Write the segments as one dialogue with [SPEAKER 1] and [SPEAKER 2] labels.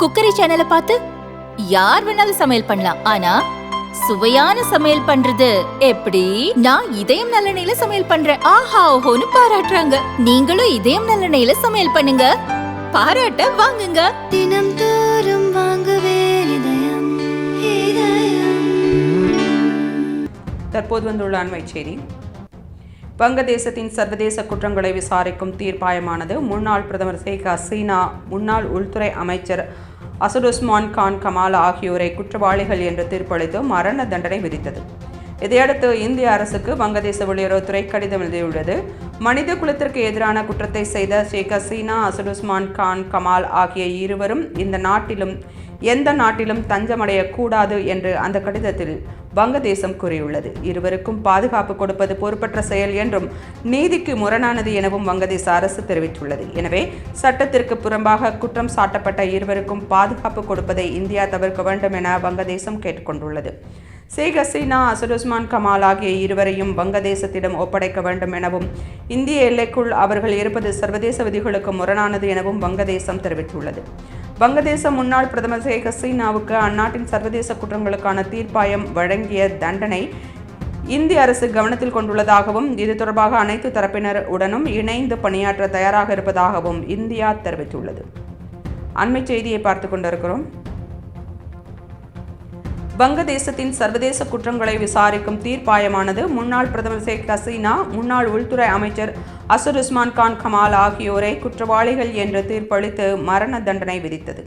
[SPEAKER 1] Cookery சேனலை பார்த்து யார் வேணாலும் சமையல் பண்ணலாம். ஆனா சுவையான சமையல் பண்றது எப்படி? நான் இதயம் நல்லெண்ணெயில சமையல் பண்றேன். ஆஹா ஓஹோன்னு பாராட்டுறாங்க. நீங்களும் இதயம் நல்லெண்ணெயில சமையல் பண்ணுங்க. பாராட்ட வாங்குங்க.
[SPEAKER 2] தினம் தோறும் வாங்குவே இதயம் இதயம்.
[SPEAKER 3] தற்போது வந்துள்ள அண்மை செய்தி. வங்கதேசத்தின் சர்வதேச குற்றங்களை விசாரிக்கும் தீர்ப்பாயமானது முன்னாள் பிரதமர் ஷேக் ஹசீனா முன்னாள் உள்துறை அமைச்சர் அசடுஸ்மான் கான் கமால் ஆகியோரை குற்றவாளிகள் என்று தீர்ப்பளித்து மரண தண்டனை விதித்தது. இதையடுத்து இந்திய அரசுக்கு வங்கதேச வெளியுறவுத்துறை கடிதம் எழுதியுள்ளது. மனித குலத்திற்கு எதிரான குற்றத்தை செய்த ஷேக் ஹசீனா அசடுஸ்மான் கான் கமால் ஆகிய இருவரும் இந்த நாட்டிலும் எந்த நாட்டிலும் தஞ்சமடையக்கூடாது என்று அந்த கடிதத்தில் வங்கதேசம் கூறியுள்ளது. இருவருக்கும் பாதுகாப்பு கொடுப்பது பொறுப்பற்ற செயல் என்றும் நீதிக்கு முரணானது எனவும் வங்கதேச அரசு தெரிவித்துள்ளது. எனவே சட்டத்திற்கு புறம்பாக குற்றம் சாட்டப்பட்ட இருவருக்கும் பாதுகாப்பு கொடுப்பதை இந்தியா தவிர்க்க வேண்டும் என வங்கதேசம் கேட்டுக்கொண்டுள்ளது. ஷேக் ஹசீனா அசருஸ்மான் கமால் ஆகிய இருவரையும் வங்கதேசத்திடம் ஒப்படைக்க வேண்டும் எனவும் இந்திய எல்லைக்குள் அவர்கள் இருப்பது சர்வதேச விதிகளுக்கு முரணானது எனவும் வங்கதேசம் தெரிவித்துள்ளது. வங்கதேச முன்னாள் பிரதமர் ஷேக் ஹசீனாவுக்கு அந்நாட்டின் சர்வதேச குற்றங்களுக்கான தீர்ப்பாயம் வழங்கிய தண்டனை இந்திய அரசு கவனத்தில் கொண்டுள்ளதாகவும் இது தொடர்பாக அனைத்து தரப்பினர் உடனும் இணைந்து பணியாற்ற தயாராக இருப்பதாகவும் இந்தியா தெரிவித்துள்ளது. அண்மை செய்தியை பார்த்து கொண்டிருக்கிறோம். வங்கதேசத்தின் சர்வதேச குற்றங்களை விசாரிக்கும் தீர்ப்பாயமானது முன்னாள் பிரதமர் ஷேக் ஹசீனா முன்னாள் உள்துறை அமைச்சர் அசர் உஸ்மான் கான் கமால் ஆகியோரை குற்றவாளிகள் என்று தீர்ப்பளித்து மரண தண்டனை விதித்தது.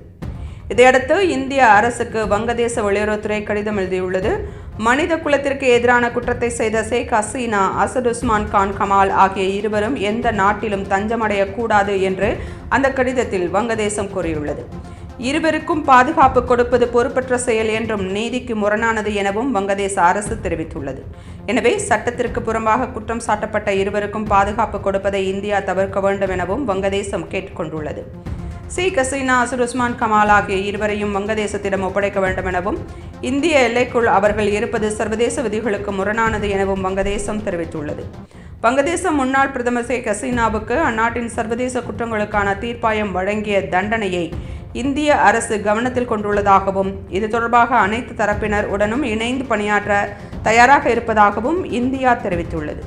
[SPEAKER 3] இதையடுத்து இந்திய அரசுக்கு வங்கதேச வெளியுறவுத்துறை கடிதம் எழுதியுள்ளது. மனித குலத்திற்கு எதிரான குற்றத்தை செய்த ஷேக் ஹசீனா அசர் உஸ்மான் கான் கமால் ஆகிய இருவரும் எந்த நாட்டிலும் தஞ்சமடையக்கூடாது என்று அந்த கடிதத்தில் வங்கதேசம் கூறியுள்ளது. இருவருக்கும் பாதுகாப்பு கொடுப்பது பொறுப்பற்ற செயல் என்றும் நீதிக்கு முரணானது எனவும் வங்கதேச அரசு தெரிவித்துள்ளது. எனவே சட்டத்திற்கு புறம்பாக குற்றம் சாட்டப்பட்ட இருவருக்கும் பாதுகாப்பு கொடுப்பதை இந்தியா தவிர்க்க வேண்டும் எனவும் வங்கதேசம் கேட்டுக்கொண்டுள்ளது. ஷேக் ஹசீனா அசர் உஸ்மான் கமால் ஆகிய இருவரையும் வங்கதேசத்திடம் ஒப்படைக்க வேண்டும் எனவும் இந்திய எல்லைக்குள் அவர்கள் இருப்பது சர்வதேச விதிகளுக்கு முரணானது எனவும் வங்கதேசம் தெரிவித்துள்ளது. வங்கதேச முன்னாள் பிரதமர் ஷேக் ஹசீனாவுக்கு அந்நாட்டின் சர்வதேச குற்றங்களுக்கான தீர்ப்பாயம் வழங்கிய தண்டனையை இந்திய அரசு கவனத்தில் கொண்டுள்ளதாகவும் இது தொடர்பாக அனைத்து தரப்பினர் உடனும் இணைந்து பணியாற்ற தயாராக இருப்பதாகவும் இந்தியா தெரிவித்துள்ளது.